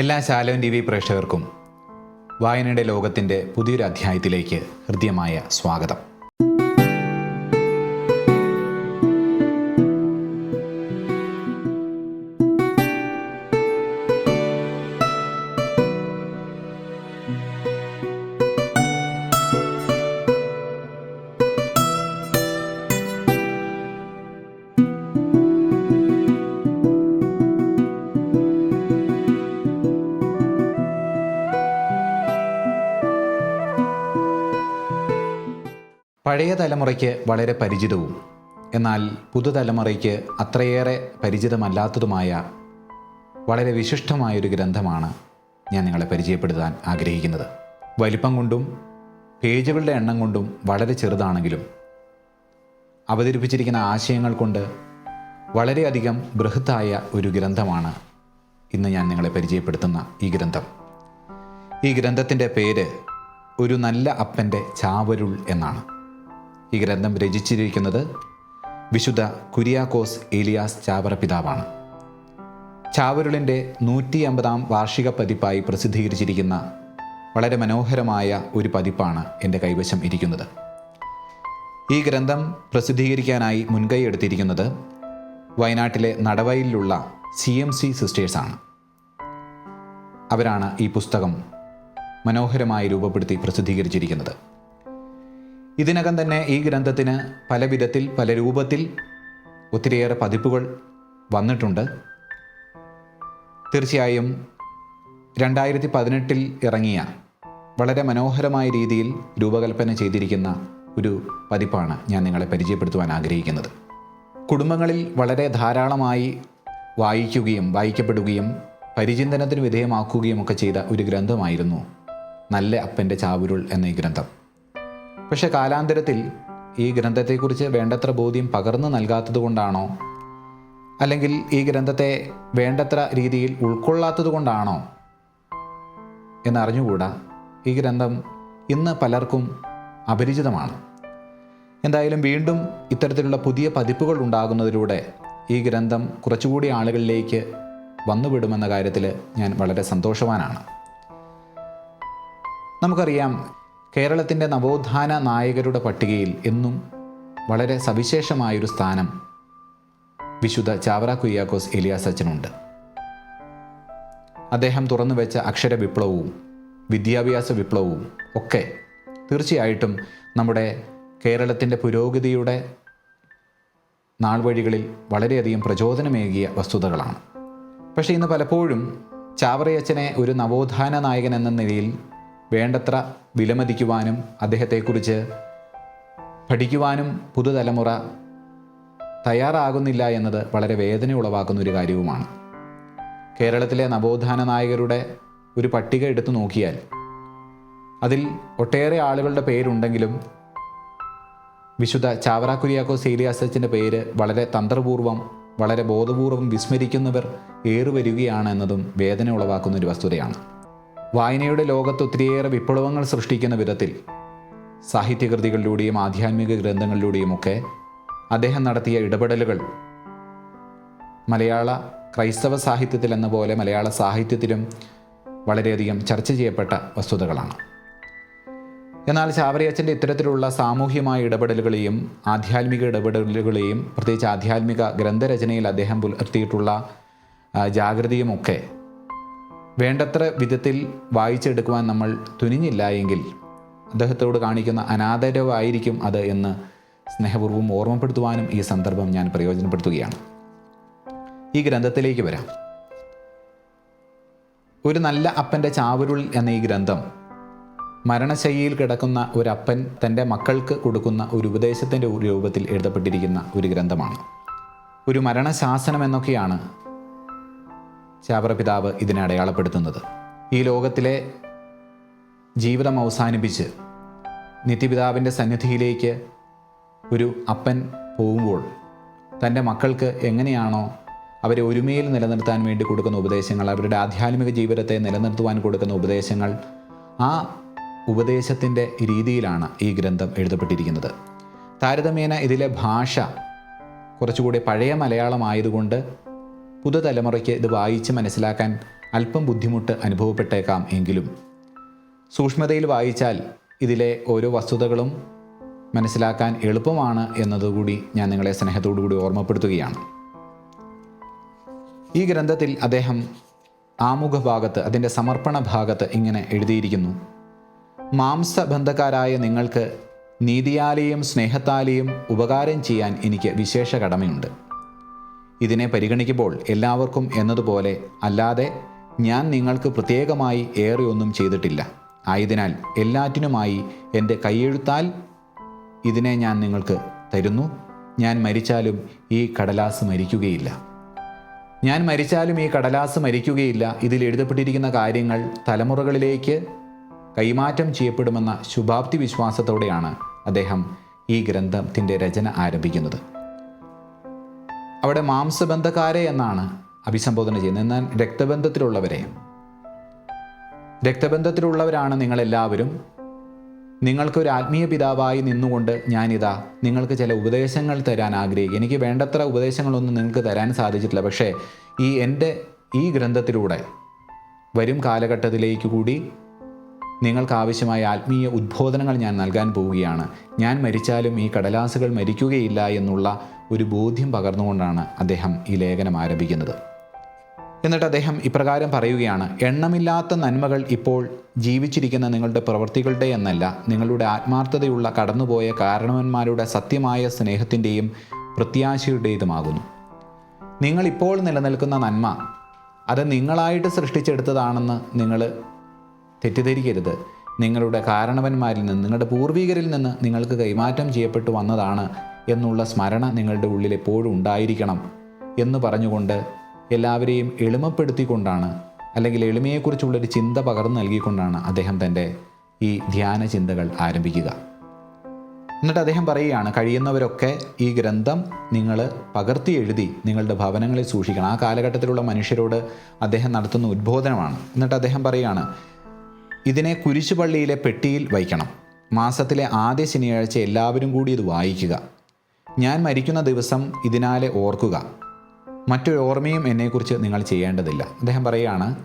എല്ലാ Shalom T V പ്രേക്ഷകർക്കും വായനയുടെ ലോകത്തിന്റെ പുതിയൊരു അധ്യായത്തിലേക്ക് ഹൃദ്യമായ സ്വാഗതം. പഴയ തലമുറയ്ക്ക് വളരെ പരിചിതവും എന്നാൽ പുതുതലമുറയ്ക്ക് അത്രയേറെ പരിചിതമല്ലാത്തതുമായ വളരെ വിശിഷ്ടമായൊരു ഗ്രന്ഥമാണ് ഞാൻ നിങ്ങളെ പരിചയപ്പെടുത്താൻ ആഗ്രഹിക്കുന്നത്. വലിപ്പം കൊണ്ടും പേജുകളുടെ എണ്ണം കൊണ്ടും വളരെ ചെറുതാണെങ്കിലും അവതരിപ്പിച്ചിരിക്കുന്ന ആശയങ്ങൾ കൊണ്ട് വളരെയധികം ബൃഹത്തായ ഒരു ഗ്രന്ഥമാണ് ഇന്ന് ഞാൻ നിങ്ങളെ പരിചയപ്പെടുത്തുന്ന ഈ ഗ്രന്ഥം. ഈ ഗ്രന്ഥത്തിന്റെ പേര് ഒരു നല്ല അപ്പന്റെ ചാവരുൾ എന്നാണ്. ഈ ഗ്രന്ഥം രചിച്ചിരിക്കുന്നത് വിശുദ്ധ കുര്യാക്കോസ് ഏലിയാസ് ചാവറ പിതാവാണ്. ചാവരുളിന്റെ നൂറ്റി അമ്പതാം വാർഷിക പതിപ്പായി പ്രസിദ്ധീകരിച്ചിരിക്കുന്ന വളരെ മനോഹരമായ ഒരു പതിപ്പാണ് എന്റെ കൈവശം ഇരിക്കുന്നത്. ഈ ഗ്രന്ഥം പ്രസിദ്ധീകരിക്കാനായി മുൻകൈ എടുത്തിരിക്കുന്നത് വയനാട്ടിലെ നടവയിലുള്ള സി എം സി സിസ്റ്റേഴ്സാണ് അവരാണ് ഈ പുസ്തകം മനോഹരമായി രൂപപ്പെടുത്തി പ്രസിദ്ധീകരിച്ചിരിക്കുന്നത്. ഇതിനകം തന്നെ ഈ ഗ്രന്ഥത്തിന് പല വിധത്തിൽ പല രൂപത്തിൽ ഒത്തിരിയേറെ പതിപ്പുകൾ വന്നിട്ടുണ്ട്. തീർച്ചയായും രണ്ടായിരത്തി പതിനെട്ടിൽ ഇറങ്ങിയ വളരെ മനോഹരമായ രീതിയിൽ രൂപകൽപ്പന ചെയ്തിരിക്കുന്ന ഒരു പതിപ്പാണ് ഞാൻ നിങ്ങളെ പരിചയപ്പെടുത്തുവാൻ ആഗ്രഹിക്കുന്നത്. കുടുംബങ്ങളിൽ വളരെ ധാരാളമായി വായിക്കുകയും വായിക്കപ്പെടുകയും പരിചിന്തനത്തിന് വിധേയമാക്കുകയും ഒക്കെ ചെയ്ത ഒരു ഗ്രന്ഥമായിരുന്നു നല്ല അപ്പന്റെ ചാവുരുൾ എന്ന ഈ ഗ്രന്ഥം. പക്ഷെ കാലാന്തരത്തിൽ ഈ ഗ്രന്ഥത്തെക്കുറിച്ച് വേണ്ടത്ര ബോധ്യം പകർന്നു നൽകാത്തതുകൊണ്ടാണോ? അല്ലെങ്കിൽ ഈ ഗ്രന്ഥത്തെ വേണ്ടത്ര രീതിയിൽ ഉൾക്കൊള്ളാത്തത് കൊണ്ടാണോ എന്നറിഞ്ഞുകൂടാ. ഈ ഗ്രന്ഥം ഇന്ന് പലർക്കും അപരിചിതമാണ്. എന്തായാലും വീണ്ടും ഇത്തരത്തിലുള്ള പുതിയ പതിപ്പുകൾ ഉണ്ടാകുന്നതിലൂടെ ഈ ഗ്രന്ഥം കുറച്ചുകൂടി ആളുകളിലേക്ക് വന്നുവിടുമെന്ന കാര്യത്തിൽ ഞാൻ വളരെ സന്തോഷവാനാണ്. നമുക്കറിയാം കേരളത്തിന്റെ നവോത്ഥാന നായകരുടെ പട്ടികയിൽ എന്നും വളരെ സവിശേഷമായൊരു സ്ഥാനം വിശുദ്ധ ചാവറ കുയ്യാക്കോസ് എലിയാസ് അച്ഛനുണ്ട്. അദ്ദേഹം തുറന്നു വെച്ച അക്ഷര വിപ്ലവവും വിദ്യാഭ്യാസ വിപ്ലവവും ഒക്കെ തീർച്ചയായിട്ടും നമ്മുടെ കേരളത്തിന്റെ പുരോഗതിയുടെ നാൾവഴികളിൽ വളരെയധികം പ്രചോദനമേകിയ വസ്തുതകളാണ്. പക്ഷേ ഇന്ന് പലപ്പോഴും ചാവറയച്ചനെ ഒരു നവോത്ഥാന നായകൻ എന്ന നിലയിൽ വേണ്ടത്ര വിലമതിക്കുവാനും അദ്ദേഹത്തെക്കുറിച്ച് പഠിക്കുവാനും പുതുതലമുറ തയ്യാറാകുന്നില്ല എന്നത് വളരെ വേദന ഉളവാക്കുന്ന ഒരു കാര്യവുമാണ്. കേരളത്തിലെ നവോത്ഥാന നായകരുടെ ഒരു പട്ടിക എടുത്തു നോക്കിയാൽ അതിൽ ഒട്ടേറെ ആളുകളുടെ പേരുണ്ടെങ്കിലും വിശുദ്ധ ചാവറ കുര്യാക്കോ ഏലിയാസച്ചിന്റെ പേര് വളരെ തന്ത്രപൂർവം വളരെ ബോധപൂർവം വിസ്മരിക്കുന്നവർ ഏറുവരികയാണ് എന്നതും വേദന ഉളവാക്കുന്ന ഒരു വസ്തുതയാണ്. വായനയുടെ ലോകത്ത് ഒത്തിരിയേറെ വിപ്ലവങ്ങൾ സൃഷ്ടിക്കുന്ന വിധത്തിൽ സാഹിത്യകൃതികളിലൂടെയും ആധ്യാത്മിക ഗ്രന്ഥങ്ങളിലൂടെയുമൊക്കെ അദ്ദേഹം നടത്തിയ ഇടപെടലുകൾ മലയാള ക്രൈസ്തവ സാഹിത്യത്തിൽ എന്ന പോലെ മലയാള സാഹിത്യത്തിലും വളരെയധികം ചർച്ച ചെയ്യപ്പെട്ട വസ്തുതകളാണ്. എന്നാൽ ചാവറിയച്ചന്റെ ഇത്തരത്തിലുള്ള സാമൂഹ്യമായ ഇടപെടലുകളെയും ആധ്യാത്മിക ഇടപെടലുകളെയും പ്രത്യേകിച്ച് ആധ്യാത്മിക ഗ്രന്ഥരചനയിൽ അദ്ദേഹം പുലർത്തിയിട്ടുള്ള ജാഗ്രതയുമൊക്കെ വേണ്ടത്ര വിധത്തിൽ വായിച്ചെടുക്കുവാൻ നമ്മൾ തുനിഞ്ഞില്ല എങ്കിൽ അദ്ദേഹത്തോട് കാണിക്കുന്ന അനാദരവായിരിക്കും അത് എന്ന് സ്നേഹപൂർവം ഓർമ്മപ്പെടുത്തുവാനും ഈ സന്ദർഭം ഞാൻ പ്രയോജനപ്പെടുത്തുകയാണ്. ഈ ഗ്രന്ഥത്തിലേക്ക് വരാം. ഒരു നല്ല അപ്പന്റെ ചാവരുൾ എന്ന ഈ ഗ്രന്ഥം മരണശൈലിയിൽ കിടക്കുന്ന ഒരപ്പൻ തന്റെ മക്കൾക്ക് കൊടുക്കുന്ന ഒരു ഉപദേശത്തിന്റെ രൂപത്തിൽ എഴുതപ്പെട്ടിരിക്കുന്ന ഒരു ഗ്രന്ഥമാണ്. ഒരു മരണശാസനം എന്നൊക്കെയാണ് ചാവറ പിതാവ് ഇതിനെ അടയാളപ്പെടുത്തുന്നത്. ഈ ലോകത്തിലെ ജീവിതം അവസാനിപ്പിച്ച് നിത്യപിതാവിന്റെ സന്നിധിയിലേക്ക് ഒരു അപ്പൻ പോകുമ്പോൾ തന്റെ മക്കൾക്ക് എങ്ങനെയാണോ അവരെ ഒരുമയിൽ നിലനിർത്താൻ വേണ്ടി കൊടുക്കുന്ന ഉപദേശങ്ങൾ അവരുടെ ആധ്യാത്മിക ജീവിതത്തെ നിലനിർത്തുവാൻ കൊടുക്കുന്ന ഉപദേശങ്ങൾ ആ ഉപദേശത്തിന്റെ രീതിയിലാണ് ഈ ഗ്രന്ഥം എഴുതപ്പെട്ടിരിക്കുന്നത്. താരതമ്യേന ഇതിലെ ഭാഷ കുറച്ചുകൂടി പഴയ മലയാളമായതുകൊണ്ട് പുതുതലമുറയ്ക്ക് ഇത് വായിച്ച് മനസ്സിലാക്കാൻ അല്പം ബുദ്ധിമുട്ട് അനുഭവപ്പെട്ടേക്കാം എങ്കിലും. സൂക്ഷ്മതയിൽ വായിച്ചാൽ ഇതിലെ ഓരോ വസ്തുതകളും മനസ്സിലാക്കാൻ എളുപ്പമാണ് എന്നതുകൂടി ഞാൻ നിങ്ങളെ സ്നേഹത്തോടു കൂടി ഓർമ്മപ്പെടുത്തുകയാണ്. ഈ ഗ്രന്ഥത്തിൽ അദ്ദേഹം ആമുഖ ഭാഗത്ത് അതിന്റെ സമർപ്പണ ഭാഗത്ത് ഇങ്ങനെ എഴുതിയിരിക്കുന്നു. മാംസബന്ധക്കാരായ നിങ്ങൾക്ക് നീതിയാലെയും സ്നേഹത്താലെയും ഉപകാരം ചെയ്യാൻ എനിക്ക് വിശേഷ കടമയുണ്ട്. ഇതിനെ പരിഗണിക്കുമ്പോൾ എല്ലാവർക്കും എന്നതുപോലെ അല്ലാതെ ഞാൻ നിങ്ങൾക്ക് പ്രത്യേകമായി ഏറെ ഒന്നും ചെയ്തിട്ടില്ല. ആയതിനാൽ എല്ലാറ്റിനുമായി എന്റെ കൈയെഴുത്താൽ ഇതിനെ ഞാൻ നിങ്ങൾക്ക് തരുന്നു. ഞാൻ മരിച്ചാലും ഈ കടലാസ് മരിക്കുകയില്ല. ഞാൻ മരിച്ചാലും ഈ കടലാസ് മരിക്കുകയില്ല. ഇതിൽ എഴുതപ്പെട്ടിരിക്കുന്ന കാര്യങ്ങൾ തലമുറകളിലേക്ക് കൈമാറ്റം ചെയ്യപ്പെടുമെന്ന ശുഭാപ്തി വിശ്വാസത്തോടെയാണ് അദ്ദേഹം ഈ ഗ്രന്ഥത്തിന്റെ രചന ആരംഭിക്കുന്നത്. അവിടെ മാംസബന്ധക്കാരെ എന്നാണ് അഭിസംബോധന ചെയ്യുന്നത്. എന്നാൽ രക്തബന്ധത്തിലുള്ളവരെ? രക്തബന്ധത്തിലുള്ളവരാണ് നിങ്ങളെല്ലാവരും. നിങ്ങൾക്കൊരു ആത്മീയ പിതാവായി നിന്നുകൊണ്ട് ഞാനിതാ നിങ്ങൾക്ക് ചില ഉപദേശങ്ങൾ തരാൻ ആഗ്രഹിക്കും എനിക്ക് വേണ്ടത്ര ഉപദേശങ്ങളൊന്നും നിങ്ങൾക്ക് തരാൻ സാധിച്ചിട്ടില്ല. പക്ഷേ ഈ എന്റെ ഈ ഗ്രന്ഥത്തിലൂടെ വരും കാലഘട്ടത്തിലേക്ക് കൂടി നിങ്ങൾക്ക് ആവശ്യമായ ആത്മീയ ഉദ്ബോധനങ്ങൾ ഞാൻ നൽകാൻ പോവുകയാണ്. ഞാൻ മരിച്ചാലും ഈ കടലാസുകൾ മരിക്കുകയില്ല എന്നുള്ള ഒരു ബോധ്യം പകർന്നുകൊണ്ടാണ് അദ്ദേഹം ഈ ലേഖനം ആരംഭിക്കുന്നത്. എന്നിട്ട് അദ്ദേഹം ഇപ്രകാരം പറയുകയാണ് എണ്ണമില്ലാത്ത നന്മകൾ ഇപ്പോൾ ജീവിച്ചിരിക്കുന്ന നിങ്ങളുടെ പ്രവൃത്തികളുടെ എന്നല്ല നിങ്ങളുടെ ആത്മാർത്ഥതയുള്ള കടന്നുപോയ കാരണവന്മാരുടെ സത്യമായ സ്നേഹത്തിന്റെയും പ്രത്യാശയുടേതുമാകുന്നു. നിങ്ങളിപ്പോൾ നിലനിൽക്കുന്ന നന്മ അത് നിങ്ങളായിട്ട് സൃഷ്ടിച്ചെടുത്തതാണെന്ന് നിങ്ങൾ തെറ്റിദ്ധരിക്കരുത്. നിങ്ങളുടെ കാരണവന്മാരിൽ നിന്ന് നിങ്ങളുടെ പൂർവികരിൽ നിന്ന് നിങ്ങൾക്ക് കൈമാറ്റം ചെയ്യപ്പെട്ടു വന്നതാണ് എന്നുള്ള സ്മരണ നിങ്ങളുടെ ഉള്ളിൽ എപ്പോഴും ഉണ്ടായിരിക്കണം എന്ന് പറഞ്ഞുകൊണ്ട് എല്ലാവരെയും എളിമപ്പെടുത്തിക്കൊണ്ടാണ് അല്ലെങ്കിൽ എളിമയെക്കുറിച്ചുള്ളൊരു ചിന്ത പകർന്നു നൽകിക്കൊണ്ടാണ് അദ്ദേഹം തന്റെ ഈ ധ്യാന ചിന്തകൾ ആരംഭിക്കുക. എന്നിട്ട് അദ്ദേഹം പറയുകയാണ് കഴിയുന്നവരൊക്കെ ഈ ഗ്രന്ഥം നിങ്ങൾ പകർത്തി എഴുതി നിങ്ങളുടെ ഭവനങ്ങളിൽ സൂക്ഷിക്കണം. ആ കാലഘട്ടത്തിലുള്ള മനുഷ്യരോട് അദ്ദേഹം നടത്തുന്ന ഉദ്ബോധനമാണ് എന്നിട്ട് അദ്ദേഹം പറയുകയാണ് ഇതിനെ കുരിശുപള്ളിയിലെ പെട്ടിയിൽ വയ്ക്കണം. മാസത്തിലെ ആദ്യ ശനിയാഴ്ച എല്ലാവരും കൂടി ഇത് വായിക്കുക. ഞാൻ മരിക്കുന്ന ദിവസം ഇതിനാലെ ഓർക്കുക. മറ്റൊരു ഓർമ്മയും എന്നെക്കുറിച്ച് നിങ്ങൾ ചെയ്യേണ്ടതില്ല. അദ്ദേഹം പറയുകയാണ്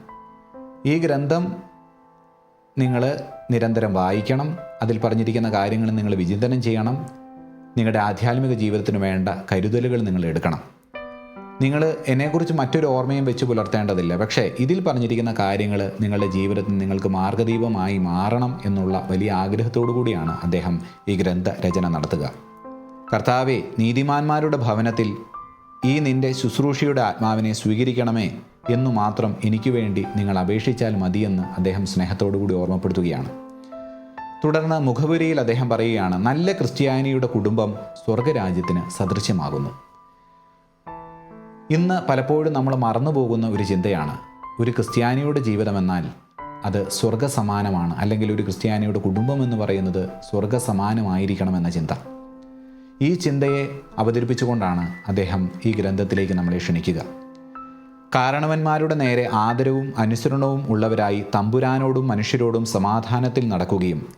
ഈ ഗ്രന്ഥം നിങ്ങൾ നിരന്തരം വായിക്കണം. അതിൽ പറഞ്ഞിരിക്കുന്ന കാര്യങ്ങൾ നിങ്ങൾ വിചിന്തനം ചെയ്യണം. നിങ്ങളുടെ ആധ്യാത്മിക ജീവിതത്തിന് വേണ്ട കരുതലുകൾ നിങ്ങൾ എടുക്കണം. നിങ്ങൾ എന്നെക്കുറിച്ച് മറ്റൊരു ഓർമ്മയും വെച്ച് പുലർത്തേണ്ടതില്ല. പക്ഷേ ഇതിൽ പറഞ്ഞിരിക്കുന്ന കാര്യങ്ങൾ നിങ്ങളുടെ ജീവിതത്തിൽ നിങ്ങൾക്ക് മാർഗദീപമായി മാറണം എന്നുള്ള വലിയ ആഗ്രഹത്തോടു കൂടിയാണ് അദ്ദേഹം ഈ ഗ്രന്ഥ രചന നടത്തുക. കർത്താവെ നീതിമാന്മാരുടെ ഭവനത്തിൽ ഈ നിന്റെ ശുശ്രൂഷയുടെ ആത്മാവിനെ സ്വീകരിക്കണമേ എന്നു മാത്രം എനിക്ക് വേണ്ടി നിങ്ങൾ അപേക്ഷിച്ചാൽ മതിയെന്ന് അദ്ദേഹം സ്നേഹത്തോടു കൂടി ഓർമ്മപ്പെടുത്തുകയാണ്. തുടർന്ന് മുഖപുരിയിൽ അദ്ദേഹം പറയുകയാണ് നല്ല ക്രിസ്ത്യാനിയുടെ കുടുംബം സ്വർഗരാജ്യത്തിന് സദൃശ്യമാകുന്നു. ഇന്ന് പലപ്പോഴും നമ്മൾ മറന്നുപോകുന്ന ഒരു ചിന്തയാണ്. ഒരു ക്രിസ്ത്യാനിയുടെ ജീവിതമെന്നാൽ അത് സ്വർഗസമാനമാണ് അല്ലെങ്കിൽ ഒരു ക്രിസ്ത്യാനിയുടെ കുടുംബം എന്ന് പറയുന്നത് സ്വർഗസമാനമായിരിക്കണമെന്ന ചിന്ത. ഈ ചിന്തയെ അവതരിപ്പിച്ചുകൊണ്ടാണ് അദ്ദേഹം ഈ ഗ്രന്ഥത്തിലേക്ക് നമ്മളെ ക്ഷണിക്കുക. കാരണവന്മാരുടെ നേരെ ആദരവും അനുസരണവും ഉള്ളവരായി തമ്പുരാനോടും മനുഷ്യരോടും സമാധാനത്തിൽ നടക്കുകയും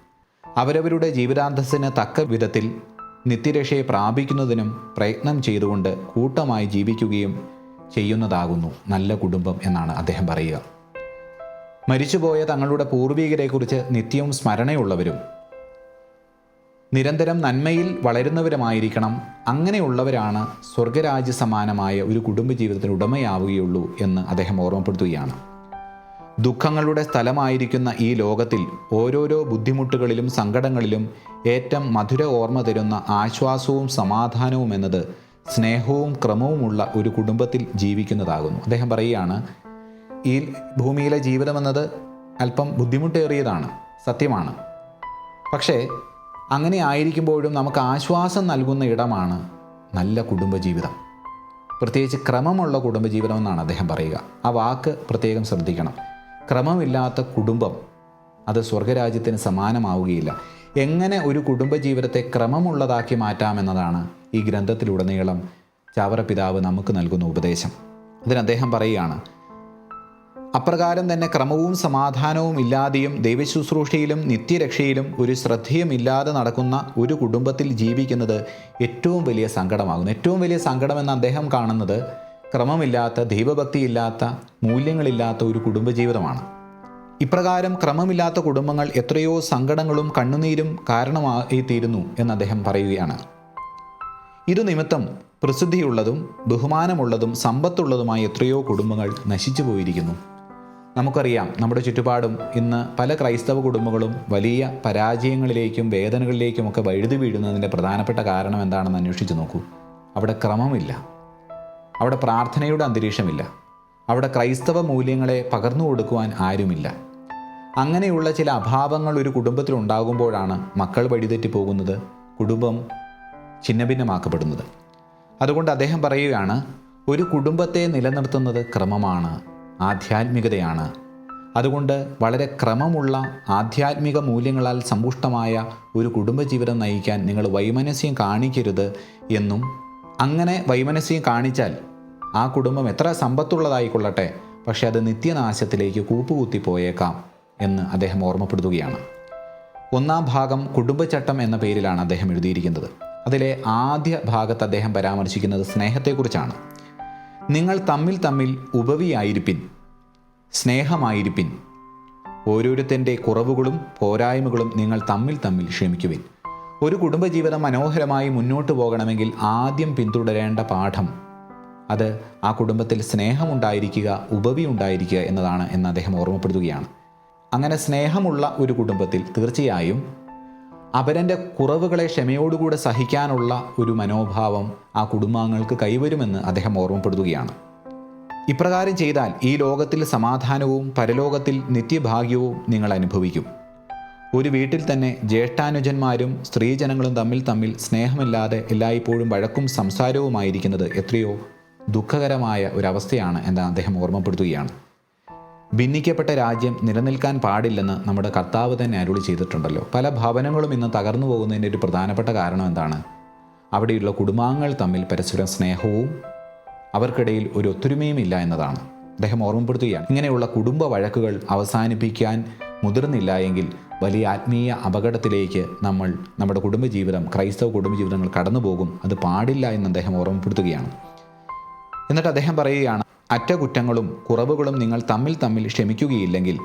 അവരവരുടെ ജീവിതാന്തസ്സിന് തക്ക വിധത്തിൽ നിത്യരക്ഷയെ പ്രാപിക്കുന്നതിനും പ്രയത്നം ചെയ്തുകൊണ്ട് കൂട്ടമായി ജീവിക്കുകയും ചെയ്യുന്നതാകുന്നു. നല്ല കുടുംബം എന്നാണ് അദ്ദേഹം പറയുക. മരിച്ചുപോയ തങ്ങളുടെ പൂർവികരെക്കുറിച്ച് നിത്യവും സ്മരണയുള്ളവരും നിരന്തരം നന്മയിൽ വളരുന്നവരുമായിരിക്കണം. അങ്ങനെയുള്ളവരാണ് സ്വർഗരാജ്യ സമാനമായ ഒരു കുടുംബജീവിതത്തിന് ഉടമയാവുകയുള്ളൂ എന്ന് അദ്ദേഹം ഓർമ്മപ്പെടുത്തുകയാണ്. ദുഃഖങ്ങളുടെ സ്ഥലമായിരിക്കുന്ന ഈ ലോകത്തിൽ ഓരോരോ ബുദ്ധിമുട്ടുകളിലും സങ്കടങ്ങളിലും ഏറ്റവും മധുര ഓർമ്മ തരുന്ന ആശ്വാസവും സമാധാനവും എന്നത് സ്നേഹവും ക്രമവുമുള്ള ഒരു കുടുംബത്തിൽ ജീവിക്കുന്നതാകുന്നു. അദ്ദേഹം പറയുകയാണ് ഈ ഭൂമിയിലെ ജീവിതമെന്നത് അല്പം ബുദ്ധിമുട്ടേറിയതാണ് സത്യമാണ്. പക്ഷേ അങ്ങനെ ആയിരിക്കുമ്പോഴും നമുക്ക് ആശ്വാസം നൽകുന്ന ഇടമാണ് നല്ല കുടുംബജീവിതം. പ്രത്യേകിച്ച് ക്രമമുള്ള കുടുംബജീവിതം എന്നാണ് അദ്ദേഹം പറയുക. ആ വാക്ക് പ്രത്യേകം ശ്രദ്ധിക്കണം. ക്രമമില്ലാത്ത കുടുംബം അത് സ്വർഗരാജ്യത്തിന് സമാനമാവുകയില്ല. എങ്ങനെ ഒരു കുടുംബജീവിതത്തെ ക്രമമുള്ളതാക്കി മാറ്റാമെന്നതാണ് ഈ ഗ്രന്ഥത്തിലുടനീളം ചാവറ പിതാവ് നമുക്ക് നൽകുന്ന ഉപദേശം. അതിന് അദ്ദേഹം പറയുകയാണ് അപ്രകാരം തന്നെ ക്രമവും സമാധാനവും ഇല്ലാതെയും ദൈവശുശ്രൂഷയിലും നിത്യരക്ഷയിലും ഒരു ശ്രദ്ധയും ഇല്ലാതെ നടക്കുന്ന ഒരു കുടുംബത്തിൽ ജീവിക്കുന്നത് ഏറ്റവും വലിയ സങ്കടമാകുന്നു. ഏറ്റവും വലിയ സങ്കടമെന്ന് അദ്ദേഹം കാണുന്നത് ക്രമമില്ലാത്ത ദൈവഭക്തിയില്ലാത്ത മൂല്യങ്ങളില്ലാത്ത ഒരു കുടുംബജീവിതമാണ്. ഇപ്രകാരം ക്രമമില്ലാത്ത കുടുംബങ്ങൾ എത്രയോ സങ്കടങ്ങളും കണ്ണുനീരും കാരണമായി തീരുന്നു എന്ന് അദ്ദേഹം പറയുകയാണ്. ഇതു നിമിത്തം പ്രസിദ്ധിയുള്ളതും ബഹുമാനമുള്ളതും സമ്പത്തുള്ളതുമായ എത്രയോ കുടുംബങ്ങൾ നശിച്ചു പോയിരിക്കുന്നു. നമുക്കറിയാം നമ്മുടെ ചുറ്റുപാടും ഇന്ന് പല ക്രൈസ്തവ കുടുംബങ്ങളും വലിയ പരാജയങ്ങളിലേക്കും വേദനകളിലേക്കുമൊക്കെ വഴുതി വീഴുന്നതിന്റെ പ്രധാനപ്പെട്ട കാരണം എന്താണെന്ന് അന്വേഷിച്ച് നോക്കൂ. അവിടെ ക്രമമില്ല. അവിടെ പ്രാർത്ഥനയുടെ അന്തരീക്ഷമില്ല. അവിടെ ക്രൈസ്തവ മൂല്യങ്ങളെ പകർന്നു കൊടുക്കുവാൻ ആരുമില്ല. അങ്ങനെയുള്ള ചില അഭാവങ്ങൾ ഒരു കുടുംബത്തിൽ ഉണ്ടാകുമ്പോഴാണ് മക്കൾ വഴിതെറ്റി പോകുന്നത് കുടുംബം ഛിന്നഭിന്നമാക്കപ്പെടുന്നത്. അതുകൊണ്ട് അദ്ദേഹം പറയുകയാണ് ഒരു കുടുംബത്തെ നിലനിർത്തുന്നത് ക്രമമാണ് ആധ്യാത്മികതയാണ്. അതുകൊണ്ട് വളരെ ക്രമമുള്ള ആധ്യാത്മിക മൂല്യങ്ങളാൽ സമ്പുഷ്ടമായ ഒരു കുടുംബജീവിതം നയിക്കാൻ നിങ്ങൾ വൈമനസ്യം കാണിക്കരുത് എന്നും അങ്ങനെ വൈമനസ്യം കാണിച്ചാൽ ആ കുടുംബം എത്ര സമ്പത്തുള്ളതായിക്കൊള്ളട്ടെ പക്ഷേ അത് നിത്യനാശത്തിലേക്ക് കൂപ്പുകുത്തി പോയേക്കാം എന്ന് അദ്ദേഹം ഓർമ്മപ്പെടുത്തുകയാണ്. ഒന്നാം ഭാഗം കുടുംബചട്ടം എന്ന പേരിലാണ് അദ്ദേഹം എഴുതിയിരിക്കുന്നത്. അതിലെ ആദ്യ ഭാഗത്ത് അദ്ദേഹം പരാമർശിക്കുന്നത് സ്നേഹത്തെക്കുറിച്ചാണ്. നിങ്ങൾ തമ്മിൽ തമ്മിൽ ഉപവിയായിരിപ്പിൻ സ്നേഹമായിരിപ്പിൻ. ഓരോരുത്തന്റെ കുറവുകളും പോരായ്മകളും നിങ്ങൾ തമ്മിൽ തമ്മിൽ ക്ഷമിക്കുവിൻ. ഒരു കുടുംബജീവിതം മനോഹരമായി മുന്നോട്ട് പോകണമെങ്കിൽ ആദ്യം പിന്തുടരേണ്ട പാഠം. അത് ആ കുടുംബത്തിൽ സ്നേഹമുണ്ടായിരിക്കുക ഉപവി ഉണ്ടായിരിക്കുക എന്നതാണ് എന്ന് അദ്ദേഹം ഓർമ്മപ്പെടുത്തുകയാണ്. അങ്ങനെ സ്നേഹമുള്ള ഒരു കുടുംബത്തിൽ തീർച്ചയായും അവരന്റെ കുറവുകളെ ക്ഷമയോടുകൂടെ സഹിക്കാനുള്ള ഒരു മനോഭാവം ആ കുടുംബാംഗങ്ങൾക്ക് കൈവരുമെന്ന് അദ്ദേഹം ഓർമ്മപ്പെടുത്തുകയാണ്. ഇപ്രകാരം ചെയ്താൽ ഈ ലോകത്തിൽ സമാധാനവും പരലോകത്തിൽ നിത്യഭാഗ്യവും നിങ്ങൾ അനുഭവിക്കും. ഒരു വീട്ടിൽ തന്നെ ജ്യേഷ്ഠാനുജന്മാരും സ്ത്രീജനങ്ങളും തമ്മിൽ തമ്മിൽ സ്നേഹമില്ലാതെ എല്ലായ്പ്പോഴും വഴക്കും സംസാരവുമായിരിക്കുന്നത് എത്രയോ ദുഃഖകരമായ ഒരവസ്ഥയാണ് എന്ന് അദ്ദേഹം ഓർമ്മപ്പെടുത്തുകയാണ്. ഭിന്നിക്കപ്പെട്ട രാജ്യം നിലനിൽക്കാൻ പാടില്ലെന്ന് നമ്മുടെ കർത്താവ് തന്നെ അരുളി ചെയ്തിട്ടുണ്ടല്ലോ. പല ഭവനങ്ങളും ഇന്ന് തകർന്നു പോകുന്നതിന്റെ ഒരു പ്രധാനപ്പെട്ട കാരണം എന്താണ്? അവിടെയുള്ള കുടുംബാംഗങ്ങൾ തമ്മിൽ പരസ്പരം സ്നേഹവും അവർക്കിടയിൽ ഒരു ഒത്തൊരുമയും ഇല്ല എന്നതാണ്. അദ്ദേഹം ഓർമ്മപ്പെടുത്തുകയാണ്. ഇങ്ങനെയുള്ള കുടുംബ വഴക്കുകൾ അവസാനിപ്പിക്കാൻ മുതിർന്നില്ല എങ്കിൽ വലിയ ആത്മീയ അപകടത്തിലേക്ക് നമ്മൾ നമ്മുടെ കുടുംബജീവിതം ക്രൈസ്തവ കുടുംബജീവിതങ്ങൾ കടന്നു പോകും അത് പാടില്ല എന്ന് അദ്ദേഹം ഓർമ്മപ്പെടുത്തുകയാണ്. എന്നിട്ട് അദ്ദേഹം പറയുകയാണ് അറ്റകുറ്റങ്ങളും കുറവുകളും നിങ്ങൾ തമ്മിൽ തമ്മിൽ ക്ഷമിക്കുകയില്ലെങ്കിൽ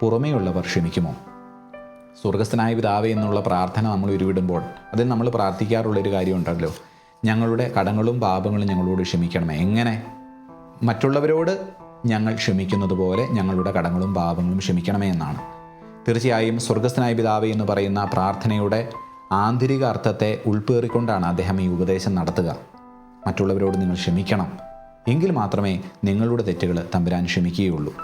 പുറമേയുള്ളവർ ക്ഷമിക്കുമോ? സ്വർഗസ്ഥനായ പിതാവേ എന്നുള്ള പ്രാർത്ഥന നമ്മൾ ഉരുവിടുമ്പോൾ അതിൽ നമ്മൾ പ്രാർത്ഥിക്കാറുള്ളൊരു കാര്യമുണ്ടല്ലോ ഞങ്ങളുടെ കടങ്ങളും പാപങ്ങളും ഞങ്ങളോട് ക്ഷമിക്കണമേ. എങ്ങനെ? മറ്റുള്ളവരോട് ഞങ്ങൾ ക്ഷമിക്കുന്നത് പോലെ ഞങ്ങളുടെ കടങ്ങളും പാപങ്ങളും ക്ഷമിക്കണമേ എന്നാണ്. തീർച്ചയായും സ്വർഗസ്ഥനായ പിതാവ് എന്ന് പറയുന്ന പ്രാർത്ഥനയുടെ ആന്തരിക അർത്ഥത്തെ ഉൾപ്പേറിക്കൊണ്ടാണ് അദ്ദേഹം ഈ ഉപദേശം നടത്തുക. മറ്റുള്ളവരോട് നിങ്ങൾ ക്ഷമിക്കണം. എങ്കിൽ മാത്രമേ നിങ്ങളുടെ തെറ്റുകൾ തമ്പുരാൻ ക്ഷമിക്കുകയുള്ളൂ.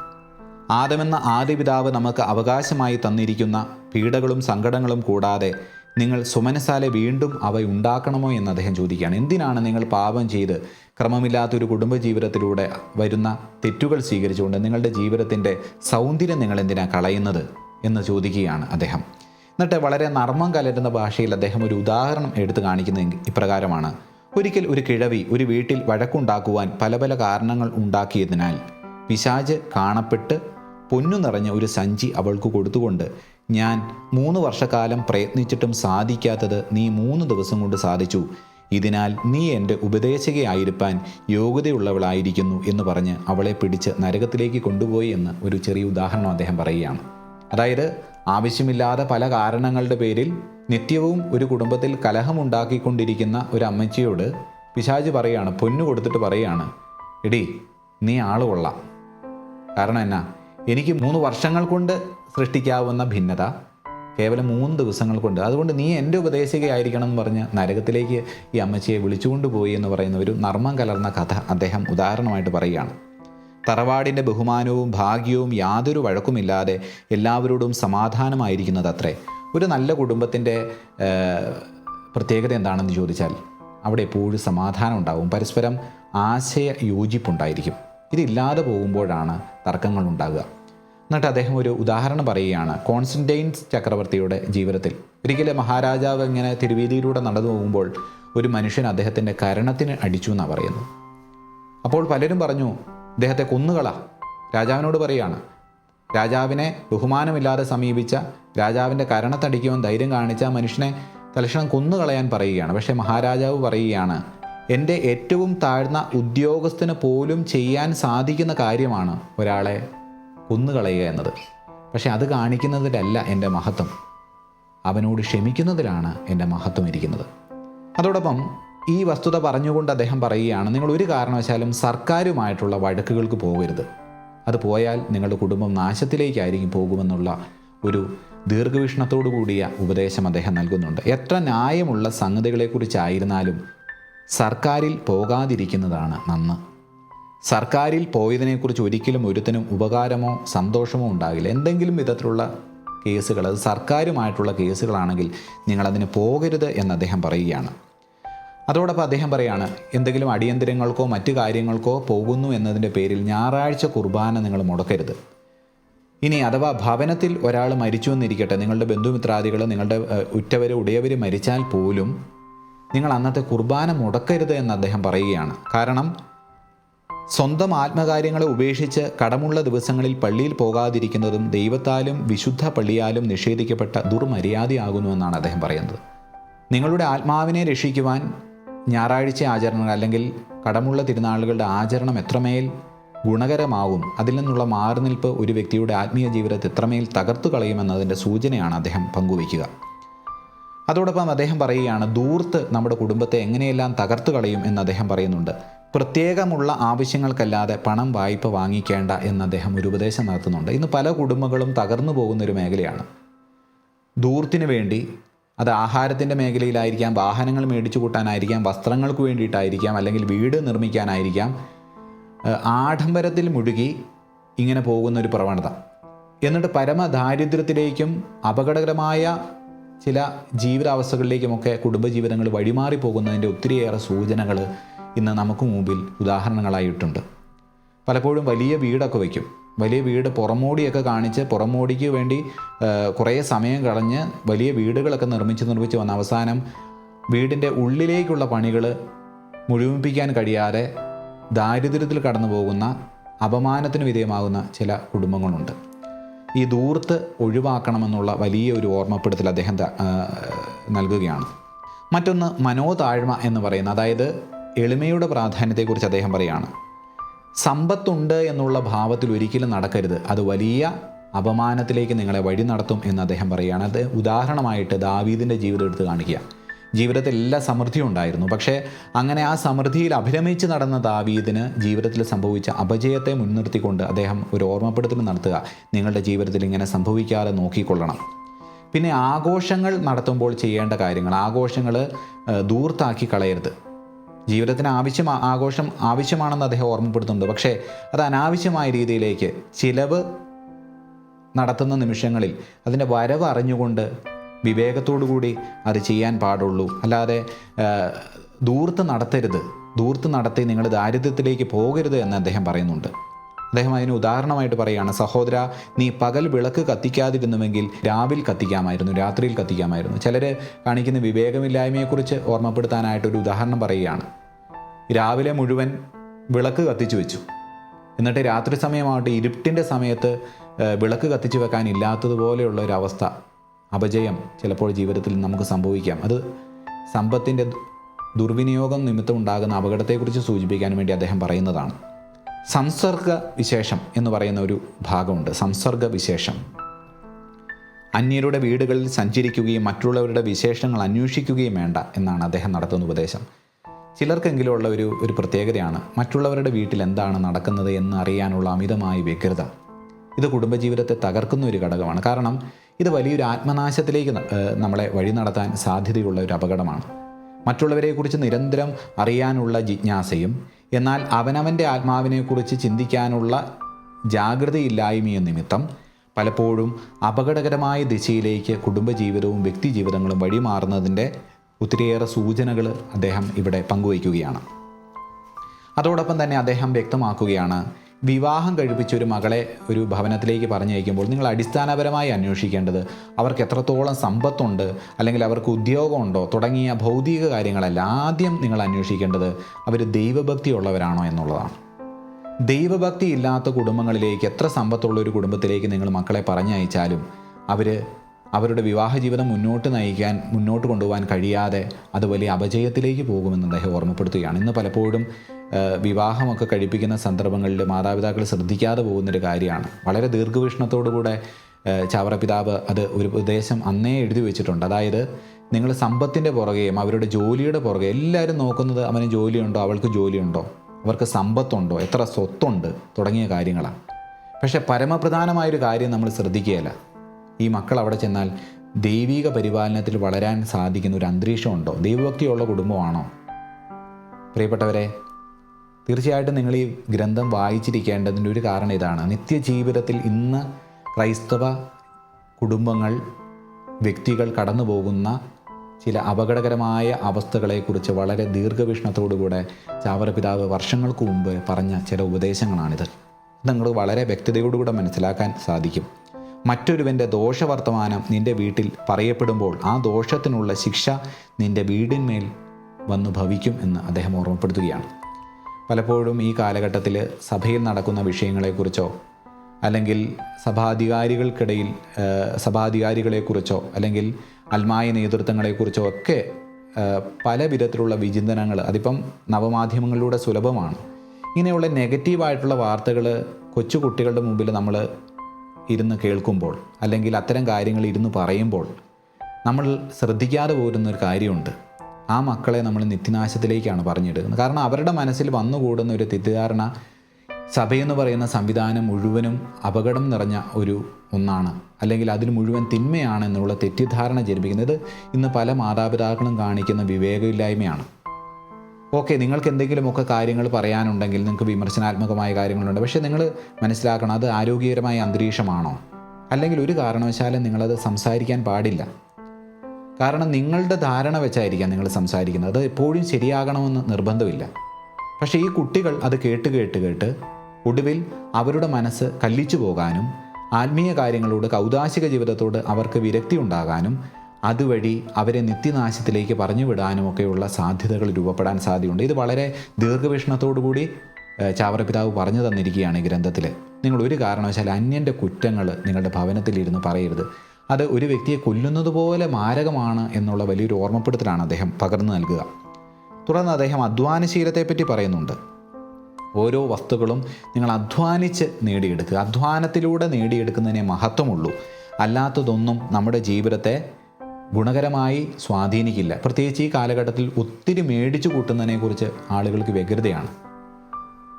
ആദമെന്ന ആദ്യ പിതാവ് നമുക്ക് അവകാശമായി തന്നിരിക്കുന്ന പീഡകളും സങ്കടങ്ങളും കൂടാതെ നിങ്ങൾ സുമനസാലെ വീണ്ടും അവ ഉണ്ടാക്കണമോ എന്ന് അദ്ദേഹം ചോദിക്കുകയാണ്. എന്തിനാണ് നിങ്ങൾ പാപം ചെയ്ത് ക്രമമില്ലാത്തൊരു കുടുംബജീവിതത്തിലൂടെ വരുന്ന തെറ്റുകൾ സ്വീകരിച്ചുകൊണ്ട് നിങ്ങളുടെ ജീവിതത്തിന്റെ സൗന്ദര്യം നിങ്ങൾ എന്തിനാണ് കളയുന്നത്? എന്ന് ചോദിക്കുകയാണ് അദ്ദേഹം. എന്നിട്ട് വളരെ നർമ്മം കലരുന്ന ഭാഷയിൽ അദ്ദേഹം ഒരു ഉദാഹരണം എടുത്തു കാണിക്കുന്നത് ഇപ്രകാരമാണ്. ഒരിക്കൽ ഒരു കിഴവി ഒരു വീട്ടിൽ വഴക്കുണ്ടാക്കുവാൻ പല പല കാരണങ്ങൾ ഉണ്ടാക്കിയതിനാൽ പിശാജ് കാണപ്പെട്ട് പൊന്നു നിറഞ്ഞ ഒരു സഞ്ചി അവൾക്ക് കൊടുത്തുകൊണ്ട് ഞാൻ മൂന്ന് വർഷക്കാലം പ്രയത്നിച്ചിട്ടും സാധിക്കാത്തത് നീ മൂന്ന് ദിവസം കൊണ്ട് സാധിച്ചു. ഇതിനാൽ നീ എന്റെ ഉപദേശകയായിരിക്കാൻ യോഗ്യതയുള്ളവളായിരിക്കുന്നു എന്ന് പറഞ്ഞ് അവളെ പിടിച്ച് നരകത്തിലേക്ക് കൊണ്ടുപോയി എന്ന് ഒരു ചെറിയ ഉദാഹരണം അദ്ദേഹം പറയുകയാണ്. അതായത് ആവശ്യമില്ലാതെ പല കാരണങ്ങളുടെ പേരിൽ നിത്യവും ഒരു കുടുംബത്തിൽ കലഹമുണ്ടാക്കിക്കൊണ്ടിരിക്കുന്ന ഒരു അമ്മച്ചിയോട് പിശാജ് പറയാണ് പൊന്നു കൊടുത്തിട്ട് പറയാണ് എടി നീ ആൾ കൊള്ളാം. കാരണം എന്നാ എനിക്ക് മൂന്ന് വർഷങ്ങൾ കൊണ്ട് സൃഷ്ടിക്കാവുന്ന ഭിന്നത കേവലം മൂന്ന് ദിവസങ്ങൾ കൊണ്ട്. അതുകൊണ്ട് നീ എന്റെ ഉപദേശികയായിരിക്കണം എന്ന് പറഞ്ഞ് നരകത്തിലേക്ക് ഈ അമ്മച്ചിയെ വിളിച്ചുകൊണ്ടുപോയി എന്ന് പറയുന്ന ഒരു നർമ്മം കലർന്ന കഥ അദ്ദേഹം ഉദാഹരണമായിട്ട് പറയുകയാണ്. തറവാടിന്റെ ബഹുമാനവും ഭാഗ്യവും യാതൊരു വഴക്കുമില്ലാതെ എല്ലാവരോടും സമാധാനമായിരിക്കുന്നത് അത്രേ ഒരു നല്ല കുടുംബത്തിന്റെ പ്രത്യേകത എന്താണെന്ന് ചോദിച്ചാൽ അവിടെ എപ്പോഴും സമാധാനം ഉണ്ടാവും. പരസ്പരം ആശയ യോജിപ്പുണ്ടായിരിക്കും ഇതില്ലാതെ പോകുമ്പോഴാണ് തർക്കങ്ങൾ ഉണ്ടാകുക. എന്നിട്ട് അദ്ദേഹം ഒരു ഉദാഹരണം പറയുകയാണ്. കോൺസ്റ്റന്റൈൻസ് ചക്രവർത്തിയുടെ ജീവിതത്തിൽ ഒരിക്കലും മഹാരാജാവ് ഇങ്ങനെ തിരുവീതിയിലൂടെ നടന്നു പോകുമ്പോൾ ഒരു മനുഷ്യൻ അദ്ദേഹത്തിന്റെ കരണത്തിന് അടിച്ചു എന്നാണ് പറയുന്നത്. അപ്പോൾ പലരും പറഞ്ഞു അദ്ദേഹത്തെ കൊന്നുകള. രാജാവിനോട് പറയുകയാണ് രാജാവിനെ ബഹുമാനമില്ലാതെ സമീപിച്ച രാജാവിന്റെ കരണത്തടിക്കുവാൻ ധൈര്യം കാണിച്ച മനുഷ്യനെ തലക്ഷണം കൊന്നുകളയാൻ പറയുകയാണ്. പക്ഷേ മഹാരാജാവ് പറയുകയാണ് എന്റെ ഏറ്റവും താഴ്ന്ന ഉദ്യോഗസ്ഥന് പോലും ചെയ്യാൻ സാധിക്കുന്ന കാര്യമാണ് ഒരാളെ കൊന്നുകളയുക എന്നത്. പക്ഷെ അത് കാണിക്കുന്നതിലല്ല എന്റെ മഹത്വം. അവനോട് ക്ഷമിക്കുന്നതിലാണ് എന്റെ മഹത്വം ഇരിക്കുന്നത്. അതോടൊപ്പം ഈ വസ്തുത പറഞ്ഞുകൊണ്ട് അദ്ദേഹം പറയുകയാണ് നിങ്ങൾ ഒരു കാരണവശാലും സർക്കാരുമായിട്ടുള്ള വഴക്കുകൾക്ക് പോകരുത്. അത് പോയാൽ നിങ്ങളുടെ കുടുംബം നാശത്തിലേക്കായിരിക്കും പോകുമെന്നുള്ള ഒരു ദീർഘവീക്ഷണത്തോടു കൂടിയ ഉപദേശം അദ്ദേഹം നൽകുന്നുണ്ട്. എത്ര ന്യായമുള്ള സംഗതികളെക്കുറിച്ചായിരുന്നാലും സർക്കാരിൽ പോകാതിരിക്കുന്നതാണ് നന്ന്. സർക്കാരിൽ പോയതിനെക്കുറിച്ച് ഒരിക്കലും ഒരുത്തനും ഉപകാരമോ സന്തോഷമോ ഉണ്ടാകില്ല. എന്തെങ്കിലും വിധത്തിലുള്ള കേസുകൾ അത് സർക്കാരുമായിട്ടുള്ള കേസുകളാണെങ്കിൽ നിങ്ങളതിന് പോകരുത് എന്ന് അദ്ദേഹം പറയുകയാണ്. അതോടൊപ്പം അദ്ദേഹം പറയാണ് എന്തെങ്കിലും അടിയന്തരങ്ങൾക്കോ മറ്റു കാര്യങ്ങൾക്കോ പോകുന്നു എന്നതിന്റെ പേരിൽ ഞായറാഴ്ച കുർബാന നിങ്ങൾ മുടക്കരുത്. ഇനി അഥവാ ഭവനത്തിൽ ഒരാൾ മരിച്ചു എന്നിരിക്കട്ടെ നിങ്ങളുടെ ബന്ധുമിത്രാദികൾ നിങ്ങളുടെ ഉറ്റവർ ഉടയവർ മരിച്ചാൽ പോലും നിങ്ങൾ അന്നത്തെ കുർബാന മുടക്കരുത് എന്ന് അദ്ദേഹം പറയുകയാണ്. കാരണം സ്വന്തം ആത്മകാര്യങ്ങളെ ഉപേക്ഷിച്ച് കടമുള്ള ദിവസങ്ങളിൽ പള്ളിയിൽ പോകാതിരിക്കുന്നതും ദൈവത്താലും വിശുദ്ധ പള്ളിയാലും നിഷേധിക്കപ്പെട്ട ദുർമര്യാദയാകുന്നുവെന്നാണ് അദ്ദേഹം പറയുന്നത്. നിങ്ങളുടെ ആത്മാവിനെ രക്ഷിക്കുവാൻ ഞായറാഴ്ച ആചരണങ്ങൾ അല്ലെങ്കിൽ കടമുള്ള തിരുനാളുകളുടെ ആചരണം എത്രമേൽ ഗുണകരമാവും അതിൽ നിന്നുള്ള മാറിനിൽപ്പ് ഒരു വ്യക്തിയുടെ ആത്മീയ ജീവിതത്തെ എത്രമേൽ തകർത്തു കളയുമെന്നതിന്റെ സൂചനയാണ് അദ്ദേഹം പങ്കുവയ്ക്കുക. അതോടൊപ്പം അദ്ദേഹം പറയുകയാണ് ദൂർത്ത് നമ്മുടെ കുടുംബത്തെ എങ്ങനെയെല്ലാം തകർത്തു കളയും എന്ന് അദ്ദേഹം പറയുന്നുണ്ട്. പ്രത്യേകമുള്ള ആവശ്യങ്ങൾക്കല്ലാതെ പണം വായ്പ വാങ്ങിക്കേണ്ട എന്ന് അദ്ദേഹം ഒരു ഉപദേശം നടത്തുന്നുണ്ട്. ഇന്ന് പല കുടുംബങ്ങളും തകർന്നു പോകുന്ന ഒരു മേഖലയാണ്. ദൂർത്തിന് വേണ്ടി അത് ആഹാരത്തിന്റെ മേഖലയിലായിരിക്കാം വാഹനങ്ങൾ മേടിച്ചു കൂട്ടാനായിരിക്കാം വസ്ത്രങ്ങൾക്ക് വേണ്ടിയിട്ടായിരിക്കാം അല്ലെങ്കിൽ വീട് നിർമ്മിക്കാനായിരിക്കാം ആഡംബരത്തിൽ മുഴുകി ഇങ്ങനെ പോകുന്ന ഒരു പ്രവണത. എന്നിട്ട് പരമദാരിദ്ര്യത്തിലേക്കും അപകടകരമായ ചില ജീവിതാവസ്ഥകളിലേക്കുമൊക്കെ കുടുംബജീവിതങ്ങൾ വഴിമാറി പോകുന്നതിന്റെ ഒത്തിരിയേറെ സൂചനകൾ ഇന്ന് നമുക്ക് മുമ്പിൽ ഉദാഹരണങ്ങളായിട്ടുണ്ട്. പലപ്പോഴും വലിയ വീടൊക്കെ വയ്ക്കും. വലിയ വീട് പുറമോടിയൊക്കെ കാണിച്ച് പുറമോടിക്ക് വേണ്ടി കുറേ സമയം കളഞ്ഞ് വലിയ വീടുകളൊക്കെ നിർമ്മിച്ച് നിർമ്മിച്ച് വന്ന അവസാനം വീടിന്റെ ഉള്ളിലേക്കുള്ള പണികൾ മുഴുമിപ്പിക്കാൻ കഴിയാതെ ദാരിദ്ര്യത്തിൽ കടന്നു പോകുന്ന അപമാനത്തിന് വിധേയമാകുന്ന ചില കുടുംബങ്ങളുണ്ട്. ഈ ദൂർത്ത് ഒഴിവാക്കണമെന്നുള്ള വലിയ ഒരു ഓർമ്മപ്പെടുത്തൽ അദ്ദേഹം നൽകുകയാണ്. മറ്റൊന്ന് മനോതാഴ്മ എന്ന് പറയുന്ന അതായത് എളിമയുടെ പ്രാധാന്യത്തെക്കുറിച്ച് അദ്ദേഹം പറയുകയാണ്. സമ്പത്തുണ്ട് എന്നുള്ള ഭാവത്തിൽ ഒരിക്കലും നടക്കരുത്. അത് വലിയ അപമാനത്തിലേക്ക് നിങ്ങളെ വഴി നടത്തും എന്ന് അദ്ദേഹം പറയുകയാണ്. അത് ഉദാഹരണമായിട്ട് ദാവീദിന്റെ ജീവിതം എടുത്ത് കാണിക്കുക. ജീവിതത്തിൽ എല്ലാ സമൃദ്ധിയും ഉണ്ടായിരുന്നു. പക്ഷേ അങ്ങനെ ആ സമൃദ്ധിയിൽ അഭിരമിച്ച് നടന്ന ദാവീദിന് ജീവിതത്തിൽ സംഭവിച്ച അപജയത്തെ മുൻനിർത്തിക്കൊണ്ട് അദ്ദേഹം ഒരു ഓർമ്മപ്പെടുത്തൽ നടത്തുക. നിങ്ങളുടെ ജീവിതത്തിൽ ഇങ്ങനെ സംഭവിക്കാതെ നോക്കിക്കൊള്ളണം. പിന്നെ ആഘോഷങ്ങൾ നടത്തുമ്പോൾ ചെയ്യേണ്ട കാര്യങ്ങൾ. ആഘോഷങ്ങൾ ദൂർത്താക്കി കളയരുത്. ജീവിതത്തിന് ആവശ്യം ആഘോഷം ആവശ്യമാണെന്ന് അദ്ദേഹം ഓർമ്മപ്പെടുത്തുന്നുണ്ട്. പക്ഷേ അത് അനാവശ്യമായ രീതിയിലേക്ക് ചിലവ് നടത്തുന്ന നിമിഷങ്ങളിൽ അതിന്റെ വരവ് അറിഞ്ഞുകൊണ്ട് വിവേകത്തോടു കൂടി അത് ചെയ്യാൻ പാടുള്ളൂ. അല്ലാതെ ദൂർത്ത് നടത്തരുത്. ദൂർത്ത് നടത്തി നിങ്ങൾ ദാരിദ്ര്യത്തിലേക്ക് പോകരുത് എന്ന് അദ്ദേഹം പറയുന്നുണ്ട്. അദ്ദേഹം അതിന് ഉദാഹരണമായിട്ട് പറയുകയാണ് സഹോദര നീ പകൽ വിളക്ക് കത്തിക്കാതിരുന്നുവെങ്കിൽ രാവിൽ കത്തിക്കാമായിരുന്നു രാത്രിയിൽ കത്തിക്കാമായിരുന്നു. ചിലർ കാണിക്കുന്ന വിവേകമില്ലായ്മയെക്കുറിച്ച് ഓർമ്മപ്പെടുത്താനായിട്ടൊരു ഉദാഹരണം പറയുകയാണ്. രാവിലെ മുഴുവൻ വിളക്ക് കത്തിച്ചു വെച്ചു. എന്നിട്ട് രാത്രി സമയമാവട്ടെ ഇരുട്ടിന്റെ സമയത്ത് വിളക്ക് കത്തിച്ചു വെക്കാൻ ഇല്ലാത്തതുപോലെയുള്ള ഒരു അവസ്ഥ അപജയം ചിലപ്പോൾ ജീവിതത്തിൽ നമുക്ക് സംഭവിക്കാം. അത് സമ്പത്തിന്റെ ദുർവിനിയോഗം നിമിത്തം ഉണ്ടാകുന്ന അപകടത്തെക്കുറിച്ച് സൂചിപ്പിക്കാൻ വേണ്ടി അദ്ദേഹം പറയുന്നതാണ്. സംസർഗ വിശേഷം എന്ന് പറയുന്ന ഒരു ഭാഗമുണ്ട്. സംസർഗ വിശേഷം. അന്യരുടെ വീടുകളിൽ സഞ്ചരിക്കുകയും മറ്റുള്ളവരുടെ വിശേഷങ്ങൾ അന്വേഷിക്കുകയും വേണ്ട എന്നാണ് അദ്ദേഹം നടത്തുന്ന ഉപദേശം. ചിലർക്കെങ്കിലും ഉള്ള ഒരു ഒരു പ്രത്യേകതയാണ് മറ്റുള്ളവരുടെ വീട്ടിൽ എന്താണ് നടക്കുന്നത് എന്ന് അറിയാനുള്ള അമിതമായ വ്യഗ്രത. ഇത് കുടുംബജീവിതത്തെ തകർക്കുന്ന ഒരു ഘടകമാണ്. കാരണം ഇത് വലിയൊരു ആത്മനാശത്തിലേക്ക് നമ്മളെ വഴി നടത്താൻ സാധ്യതയുള്ള ഒരു അപകടമാണ്. മറ്റുള്ളവരെക്കുറിച്ച് നിരന്തരം അറിയാനുള്ള ജിജ്ഞാസയും എന്നാൽ അവനവന്റെ ആത്മാവിനെക്കുറിച്ച് ചിന്തിക്കാനുള്ള ജാഗ്രതയില്ലായ്മയും നിമിത്തം പലപ്പോഴും അപകടകരമായ ദിശയിലേക്ക് കുടുംബജീവിതവും വ്യക്തിജീവിതങ്ങളും വഴിമാറുന്നതിന്റെ ഒത്തിരിയേറെ സൂചനകൾ അദ്ദേഹം ഇവിടെ പങ്കുവയ്ക്കുകയാണ്. അതോടൊപ്പം തന്നെ അദ്ദേഹം വ്യക്തമാക്കുകയാണ് വിവാഹം കഴിപ്പിച്ച ഒരു മകളെ ഒരു ഭവനത്തിലേക്ക് പറഞ്ഞയക്കുമ്പോൾ നിങ്ങൾ അടിസ്ഥാനപരമായി അന്വേഷിക്കേണ്ടത് അവർക്ക് എത്രത്തോളം സമ്പത്തുണ്ട് അല്ലെങ്കിൽ അവർക്ക് ഉദ്യോഗമുണ്ടോ തുടങ്ങിയ ഭൗതിക കാര്യങ്ങളല്ല. ആദ്യം നിങ്ങൾ അന്വേഷിക്കേണ്ടത് അവർ ദൈവഭക്തി ഉള്ളവരാണോ എന്നുള്ളതാണ്. ദൈവഭക്തി ഇല്ലാത്ത കുടുംബങ്ങളിലേക്ക് എത്ര സമ്പത്തുള്ള ഒരു കുടുംബത്തിലേക്ക് നിങ്ങൾ മക്കളെ പറഞ്ഞയച്ചാലും അവർ അവരുടെ വിവാഹ ജീവിതം മുന്നോട്ട് നയിക്കാൻ മുന്നോട്ട് കൊണ്ടുപോകാൻ കഴിയാതെ അത് വലിയ അപജയത്തിലേക്ക് പോകുമെന്ന് അദ്ദേഹം ഓർമ്മപ്പെടുത്തുകയാണ്. ഇന്ന് പലപ്പോഴും വിവാഹമൊക്കെ കഴിപ്പിക്കുന്ന സന്ദർഭങ്ങളിൽ മാതാപിതാക്കൾ ശ്രദ്ധിക്കാതെ പോകുന്നൊരു കാര്യമാണ്. വളരെ ദീർഘവീക്ഷണത്തോടുകൂടെ ചാവറ പിതാവ് അത് ഒരു ഉദ്ദേശം അന്നേ എഴുതി വെച്ചിട്ടുണ്ട്. അതായത് നിങ്ങൾ സമ്പത്തിന്റെ പുറകെയും അവരുടെ ജോലിയുടെ പുറകെ എല്ലാവരും നോക്കുന്നത് അവന് ജോലിയുണ്ടോ അവൾക്ക് ജോലിയുണ്ടോ? അവർക്ക് സമ്പത്തുണ്ടോ എത്ര സ്വത്തുണ്ട് തുടങ്ങിയ കാര്യങ്ങളാണ്. പക്ഷേ പരമപ്രധാനമായൊരു കാര്യം നമ്മൾ ശ്രദ്ധിക്കുകയില്ല. ഈ മക്കൾ അവിടെ ചെന്നാൽ ദൈവിക പരിപാലനത്തിൽ വളരാൻ സാധിക്കുന്ന ഒരു അന്തരീക്ഷമുണ്ടോ? ദൈവഭക്തിയുള്ള കുടുംബമാണോ? പ്രിയപ്പെട്ടവരെ തീർച്ചയായിട്ടും നിങ്ങൾ ഈ ഗ്രന്ഥം വായിച്ചിരിക്കേണ്ടതിന്റെ ഒരു കാരണം ഇതാണ്. നിത്യജീവിതത്തിൽ ഇന്ന് ക്രൈസ്തവ കുടുംബങ്ങൾ വ്യക്തികൾ കടന്നു പോകുന്ന ചില അപകടകരമായ അവസ്ഥകളെക്കുറിച്ച് വളരെ ദീർഘവീക്ഷണത്തോടുകൂടെ ചാവറ പിതാവ് വർഷങ്ങൾക്ക് മുമ്പ് പറഞ്ഞ ചില ഉപദേശങ്ങളാണിത്. നിങ്ങൾ വളരെ വ്യക്തതയോടുകൂടെ മനസ്സിലാക്കാൻ സാധിക്കും. മറ്റൊരുവന്റെ ദോഷവർത്തമാനം നിന്റെ വീട്ടിൽ പറയപ്പെടുമ്പോൾ ആ ദോഷത്തിനുള്ള ശിക്ഷ നിന്റെ വീടിന്മേൽ വന്നു ഭവിക്കും എന്ന് അദ്ദേഹം ഓർമ്മപ്പെടുത്തുകയാണ്. പലപ്പോഴും ഈ കാലഘട്ടത്തിൽ സഭയിൽ നടക്കുന്ന വിഷയങ്ങളെക്കുറിച്ചോ അല്ലെങ്കിൽ സഭാധികാരികൾക്കിടയിൽ സഭാധികാരികളെക്കുറിച്ചോ അല്ലെങ്കിൽ അൽമായ നേതൃത്വങ്ങളെക്കുറിച്ചോ ഒക്കെ പല വിധത്തിലുള്ള വിചിന്തനങ്ങൾ അതിപ്പം നവമാധ്യമങ്ങളിലൂടെ സുലഭമാണ്. ഇങ്ങനെയുള്ള നെഗറ്റീവായിട്ടുള്ള വാർത്തകൾ കൊച്ചു കുട്ടികളുടെ മുമ്പിൽ നമ്മൾ ഇരുന്ന് കേൾക്കുമ്പോൾ അല്ലെങ്കിൽ അത്തരം കാര്യങ്ങൾ ഇരുന്ന് പറയുമ്പോൾ നമ്മൾ ശ്രദ്ധിക്കാതെ പോരുന്നൊരു കാര്യമുണ്ട്. ആ മക്കളെ നമ്മൾ നിത്യനാശത്തിലേക്കാണ് പറഞ്ഞെടുക്കുന്നത് കാരണം അവരുടെ മനസ്സിൽ വന്നുകൂടുന്ന ഒരു തെറ്റിദ്ധാരണ സഭയെന്ന് പറയുന്ന സംവിധാനം മുഴുവനും അപകടം നിറഞ്ഞ ഒരു ഒന്നാണ്. അല്ലെങ്കിൽ അതിന് മുഴുവൻ തിന്മയാണ് എന്നുള്ള തെറ്റിദ്ധാരണ ജനിപ്പിക്കുന്നത് ഇന്ന് പല മാതാപിതാക്കളും കാണിക്കുന്ന വിവേകമില്ലായ്മയാണ്. ഓക്കെ നിങ്ങൾക്ക് എന്തെങ്കിലുമൊക്കെ കാര്യങ്ങൾ പറയാനുണ്ടെങ്കിൽ നിങ്ങൾക്ക് വിമർശനാത്മകമായ കാര്യങ്ങളുണ്ട്. പക്ഷേ നിങ്ങൾ മനസ്സിലാക്കണം അത് ആരോഗ്യകരമായ അന്തരീക്ഷമാണോ? അല്ലെങ്കിൽ ഒരു കാരണവശാലും നിങ്ങളത് സംസാരിക്കാൻ പാടില്ല. കാരണം നിങ്ങളുടെ ധാരണ വെച്ചായിരിക്കാം നിങ്ങൾ സംസാരിക്കുന്നത്. അത് എപ്പോഴും ശരിയാകണമെന്ന് നിർബന്ധമില്ല. പക്ഷേ ഈ കുട്ടികൾ അത് കേട്ട് കേട്ട് കേട്ട് ഒടുവിൽ അവരുടെ മനസ്സ് കല്ലിച്ചു പോകാനും ആത്മീയ കാര്യങ്ങളോട് കൗതാശിക ജീവിതത്തോട് അവർക്ക് വിരക്തി ഉണ്ടാകാനും അതുവഴി അവരെ നിത്യനാശത്തിലേക്ക് പറഞ്ഞു വിടാനും ഒക്കെയുള്ള സാധ്യതകൾ രൂപപ്പെടാൻ സാധ്യതയുണ്ട്. ഇത് വളരെ ദീർഘവീക്ഷണത്തോടു കൂടി ഏഹ്, പറഞ്ഞു തന്നിരിക്കുകയാണ് ഗ്രന്ഥത്തിൽ. നിങ്ങൾ ഒരു കാരണവശാൽ അന്യന്റെ കുറ്റങ്ങൾ നിങ്ങളുടെ ഭവനത്തിലിരുന്ന് പറയരുത്. അത് ഒരു വ്യക്തിയെ കൊല്ലുന്നത് പോലെ മാരകമാണ് എന്നുള്ള വലിയൊരു ഓർമ്മപ്പെടുത്തലാണ് അദ്ദേഹം പകർന്നു നൽകുക. തുടർന്ന് അദ്ദേഹം അധ്വാനശീലത്തെപ്പറ്റി പറയുന്നുണ്ട്. ഓരോ വസ്തുക്കളും നിങ്ങൾ അധ്വാനിച്ച് നേടിയെടുക്കുക. അധ്വാനത്തിലൂടെ നേടിയെടുക്കുന്നതിനെ മഹത്വമുള്ളൂ. അല്ലാത്തതൊന്നും നമ്മുടെ ജീവിതത്തെ ഗുണകരമായി സ്വാധീനിക്കില്ല. പ്രത്യേകിച്ച് ഈ കാലഘട്ടത്തിൽ ഒത്തിരി മേടിച്ചു കൂട്ടുന്നതിനെക്കുറിച്ച് ആളുകൾക്ക് വ്യഗ്രതയാണ്.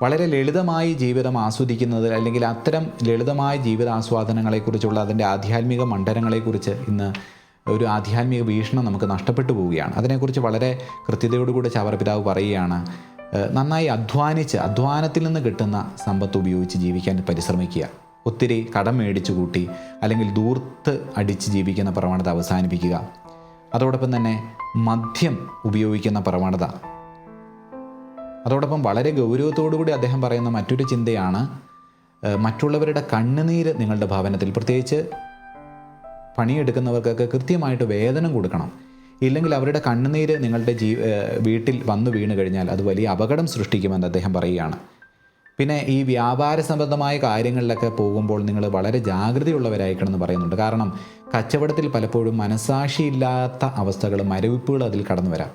വളരെ ലളിതമായി ജീവിതം ആസ്വദിക്കുന്നത് അല്ലെങ്കിൽ അത്തരം ലളിതമായ ജീവിത ആസ്വാദനങ്ങളെക്കുറിച്ചുള്ള അതിന്റെ ആധ്യാത്മിക മണ്ഡലങ്ങളെക്കുറിച്ച് ഇന്ന് ഒരു ആധ്യാത്മിക വീക്ഷണം നമുക്ക് നഷ്ടപ്പെട്ടു പോവുകയാണ്. അതിനെക്കുറിച്ച് വളരെ കൃത്യതയോടുകൂടി ചവറപിതാവ് പറയുകയാണ് നന്നായി അധ്വാനിച്ച് അധ്വാനത്തിൽ നിന്ന് കിട്ടുന്ന സമ്പത്ത് ഉപയോഗിച്ച് ജീവിക്കാൻ പരിശ്രമിക്കുക. ഒത്തിരി കടം മേടിച്ചു കൂട്ടി അല്ലെങ്കിൽ ദൂർത്ത് അടിച്ച് ജീവിക്കുന്ന പ്രവണത അവസാനിപ്പിക്കുക. അതോടൊപ്പം തന്നെ മദ്യം ഉപയോഗിക്കുന്ന പ്രവണത. അതോടൊപ്പം വളരെ ഗൗരവത്തോടുകൂടി അദ്ദേഹം പറയുന്ന മറ്റൊരു ചിന്തയാണ് മറ്റുള്ളവരുടെ കണ്ണുനീര് നിങ്ങളുടെ ഭവനത്തിൽ. പ്രത്യേകിച്ച് പണിയെടുക്കുന്നവർക്കൊക്കെ കൃത്യമായിട്ട് വേതനം കൊടുക്കണം. ഇല്ലെങ്കിൽ അവരുടെ കണ്ണുനീര് നിങ്ങളുടെ ജീ വീട്ടിൽ വന്നു വീണ് കഴിഞ്ഞാൽ അത് വലിയ അപകടം സൃഷ്ടിക്കുമെന്ന് അദ്ദേഹം പറയുകയാണ്. പിന്നെ ഈ വ്യാപാര സംബന്ധമായ കാര്യങ്ങളിലൊക്കെ പോകുമ്പോൾ നിങ്ങൾ വളരെ ജാഗ്രതയുള്ളവരായിരിക്കണം എന്ന് പറയുന്നുണ്ട്. കാരണം കച്ചവടത്തിൽ പലപ്പോഴും മനസാക്ഷിയില്ലാത്ത അവസ്ഥകൾ മരവിപ്പുകൾ അതിൽ കടന്നു വരാം.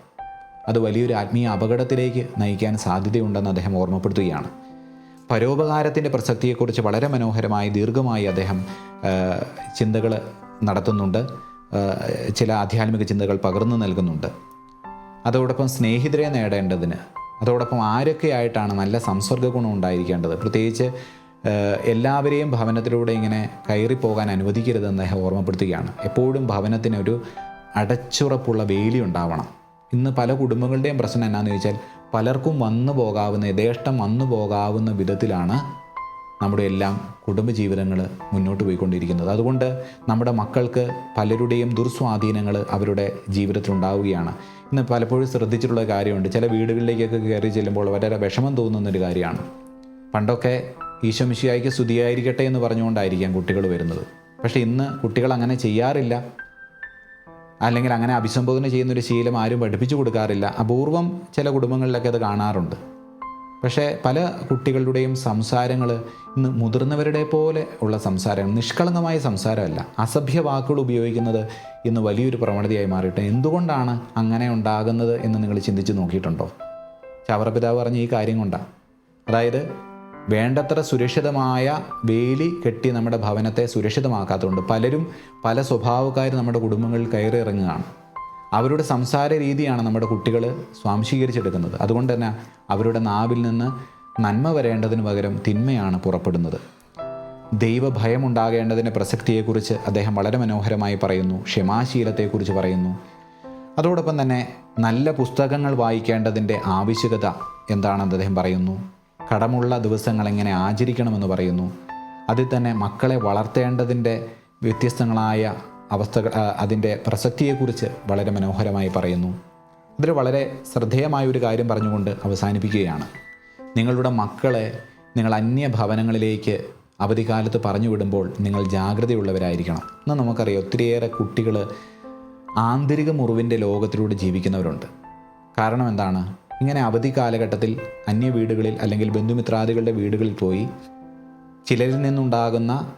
അത് വലിയൊരു ആത്മീയ അപകടത്തിലേക്ക് നയിക്കാൻ സാധ്യതയുണ്ടെന്ന് അദ്ദേഹം ഓർമ്മപ്പെടുത്തുകയാണ്. പരോപകാരത്തിന്റെ പ്രസക്തിയെക്കുറിച്ച് വളരെ മനോഹരമായി ദീർഘമായി അദ്ദേഹം ചിന്തകൾ നടത്തുന്നുണ്ട്. ചില ആധ്യാത്മിക ചിന്തകൾ പകർന്നു നൽകുന്നുണ്ട്. അതോടൊപ്പം സ്നേഹിതരെ നേടേണ്ടതിന് അതോടൊപ്പം ആരൊക്കെയായിട്ടാണ് നല്ല സംസർഗ ഗുണം ഉണ്ടായിരിക്കേണ്ടത്? പ്രത്യേകിച്ച് എല്ലാവരെയും ഭവനത്തിലൂടെ ഇങ്ങനെ കയറിപ്പോകാൻ അനുവദിക്കരുതെന്ന് അദ്ദേഹം ഓർമ്മപ്പെടുത്തുകയാണ്. എപ്പോഴും ഭവനത്തിനൊരു അടച്ചുറപ്പുള്ള വേലി ഉണ്ടാവണം. ഇന്ന് പല കുടുംബങ്ങളുടെയും പ്രശ്നം എന്നാന്ന് ചോദിച്ചാൽ പലർക്കും വന്നു പോകാവുന്ന യഥേഷ്ടം വന്നു പോകാവുന്ന വിധത്തിലാണ് നമ്മുടെ എല്ലാം കുടുംബജീവിതങ്ങൾ മുന്നോട്ട് പോയിക്കൊണ്ടിരിക്കുന്നത്. അതുകൊണ്ട് നമ്മുടെ മക്കൾക്ക് പലരുടെയും ദുർസ്വാധീനങ്ങൾ അവരുടെ ജീവിതത്തിൽ ഉണ്ടാവുകയാണ് ഇന്ന് പലപ്പോഴും ശ്രദ്ധിച്ചിട്ടുള്ള കാര്യമുണ്ട്. ചില വീടുകളിലേക്കൊക്കെ കയറി ചെല്ലുമ്പോൾ വളരെ വിഷമം തോന്നുന്നൊരു കാര്യമാണ്. പണ്ടൊക്കെ ഈശോമിശിയായിക്ക് സ്തുതിയായിരിക്കട്ടെ എന്ന് പറഞ്ഞുകൊണ്ടായിരിക്കാം കുട്ടികൾ വരുന്നത്. പക്ഷേ ഇന്ന് കുട്ടികൾ അങ്ങനെ ചെയ്യാറില്ല. അല്ലെങ്കിൽ അങ്ങനെ അഭിസംബോധന ചെയ്യുന്നൊരു ശീലം ആരും പഠിപ്പിച്ചു കൊടുക്കാറില്ല. അപൂർവം ചില കുടുംബങ്ങളിലൊക്കെ അത് കാണാറുണ്ട്. പക്ഷേ പല കുട്ടികളുടെയും സംസാരങ്ങൾ ഇന്ന് മുതിർന്നവരുടെ പോലെ ഉള്ള സംസാരം നിഷ്കളങ്കമായ സംസാരമല്ല. അസഭ്യ വാക്കുകൾ ഉപയോഗിക്കുന്നത് ഇന്ന് വലിയൊരു പ്രവണതയായി മാറിയിട്ട് എന്തുകൊണ്ടാണ് അങ്ങനെ ഉണ്ടാകുന്നത് എന്ന് നിങ്ങൾ ചിന്തിച്ച് നോക്കിയിട്ടുണ്ടോ? ചവറപിതാവ് പറഞ്ഞ ഈ കാര്യം കൊണ്ടാണ് അതായത് വേണ്ടത്ര സുരക്ഷിതമായ വേലി കെട്ടി നമ്മുടെ ഭവനത്തെ സുരക്ഷിതമാക്കാത്തതുകൊണ്ട് പലരും പല സ്വഭാവക്കാർ നമ്മുടെ കുടുംബങ്ങളിൽ കയറി ഇറങ്ങുകയാണ്. അവരുടെ സംസാര രീതിയാണ് നമ്മുടെ കുട്ടികൾ സ്വാംശീകരിച്ചെടുക്കുന്നത്. അതുകൊണ്ട് തന്നെ അവരുടെ നാവിൽ നിന്ന് നന്മ വരേണ്ടതിന് പകരം തിന്മയാണ് പുറപ്പെടുന്നത്. ദൈവഭയമുണ്ടാകേണ്ടതിന്റെ പ്രസക്തിയെക്കുറിച്ച് അദ്ദേഹം വളരെ മനോഹരമായി പറയുന്നു ക്ഷമാശീലത്തെക്കുറിച്ച് പറയുന്നു. അതോടൊപ്പം തന്നെ നല്ല പുസ്തകങ്ങൾ വായിക്കേണ്ടതിന്റെ ആവശ്യകത എന്താണെന്ന് അദ്ദേഹം പറയുന്നു. കടമുള്ള ദിവസങ്ങൾ എങ്ങനെ ആചരിക്കണമെന്ന് പറയുന്നു. അതിൽ തന്നെ മക്കളെ വളർത്തേണ്ടതിന്റെ വ്യത്യസ്തങ്ങളായ അവസ്ഥകൾ അതിന്റെ പ്രസക്തിയെക്കുറിച്ച് വളരെ മനോഹരമായി പറയുന്നു. ഇതിൽ വളരെ ശ്രദ്ധേയമായ ഒരു കാര്യം പറഞ്ഞുകൊണ്ട് അവസാനിപ്പിക്കുകയാണ്. നിങ്ങളുടെ മക്കളെ നിങ്ങൾ അന്യ ഭവനങ്ങളിലേക്ക് അവധിക്കാലത്ത് പറഞ്ഞു വിടുമ്പോൾ നിങ്ങൾ ജാഗ്രതയുള്ളവരായിരിക്കണം. എന്ന് നമുക്കറിയാം ഒത്തിരിയേറെ കുട്ടികൾ ആന്തരിക മുറിവിന്റെ ലോകത്തിലൂടെ ജീവിക്കുന്നവരുണ്ട്. കാരണം എന്താണ്? ഇങ്ങനെ അവധി കാലഘട്ടത്തിൽ അന്യ വീടുകളിൽ അല്ലെങ്കിൽ ബന്ധുമിത്രാദികളുടെ വീടുകളിൽ പോയി ചിലരിൽ നിന്നുണ്ടാകുന്ന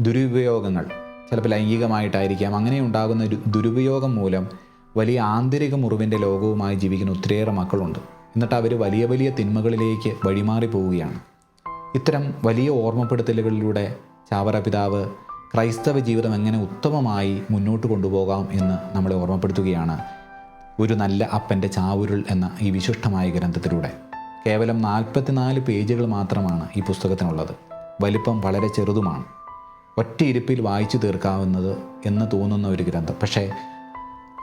ദുരുപയോഗങ്ങൾ ചിലപ്പോൾ ലൈംഗികമായിട്ടായിരിക്കാം. അങ്ങനെ ഉണ്ടാകുന്ന ഒരു ദുരുപയോഗം മൂലം വലിയ ആന്തരിക മുറിവിന്റെ ലോകവുമായി ജീവിക്കുന്ന ഒത്തിരിയേറെ മക്കളുണ്ട്. എന്നിട്ട് അവർ വലിയ വലിയ തിന്മകളിലേക്ക് വഴിമാറി പോവുകയാണ്. ഇത്തരം വലിയ ഓർമ്മപ്പെടുത്തലുകളിലൂടെ ചാവറ പിതാവ് ക്രൈസ്തവ ജീവിതം എങ്ങനെ ഉത്തമമായി മുന്നോട്ട് കൊണ്ടുപോകാം എന്ന് നമ്മളെ ഓർമ്മപ്പെടുത്തുകയാണ് ഒരു നല്ല അപ്പന്റെ ചാവുരുൾ എന്ന ഈ വിശിഷ്ടമായ ഗ്രന്ഥത്തിലൂടെ. കേവലം നാൽപ്പത്തിനാല് പേജുകൾ മാത്രമാണ് ഈ പുസ്തകത്തിനുള്ളത്. വലിപ്പം വളരെ ചെറുതുമാണ്. ഒറ്റ ഇരിപ്പിൽ വായിച്ചു തീർക്കാവുന്നത് എന്ന് തോന്നുന്ന ഒരു ഗ്രന്ഥം. പക്ഷേ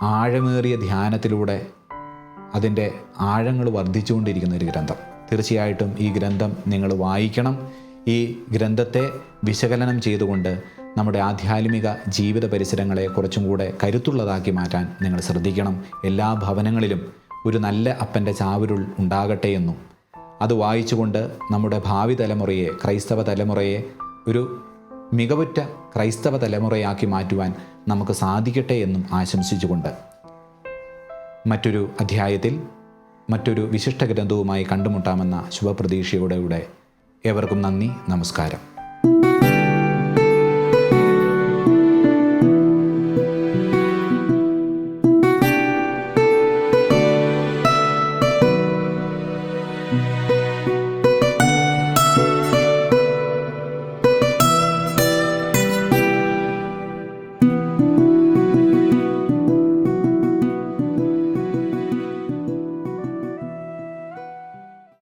ആഴമേറിയ ധ്യാനത്തിലൂടെ അതിന്റെ ആഴങ്ങൾ വർദ്ധിച്ചുകൊണ്ടിരിക്കുന്ന ഒരു ഗ്രന്ഥം. തീർച്ചയായിട്ടും ഈ ഗ്രന്ഥം നിങ്ങൾ വായിക്കണം. ഈ ഗ്രന്ഥത്തെ വിശകലനം ചെയ്തുകൊണ്ട് നമ്മുടെ ആധ്യാത്മിക ജീവിത പരിസരങ്ങളെ കുറച്ചും കൂടെ കരുത്തുള്ളതാക്കി മാറ്റാൻ നിങ്ങൾ ശ്രദ്ധിക്കണം. എല്ലാ ഭവനങ്ങളിലും ഒരു നല്ല അപ്പന്റെ ചാവരുൾ ഉണ്ടാകട്ടെ എന്നും. അത് വായിച്ചുകൊണ്ട് നമ്മുടെ ഭാവി തലമുറയെ ക്രൈസ്തവ തലമുറയെ ഒരു മികവുറ്റ ക്രൈസ്തവ തലമുറയാക്കി മാറ്റുവാൻ നമുക്ക് സാധിക്കട്ടെ എന്നും ആശംസിച്ചുകൊണ്ട് മറ്റൊരു അധ്യായത്തിൽ മറ്റൊരു വിശിഷ്ട ഗ്രന്ഥവുമായി കണ്ടുമുട്ടാമെന്ന ശുഭപ്രതീക്ഷയോടെ ഏവർക്കും നന്ദി നമസ്കാരം.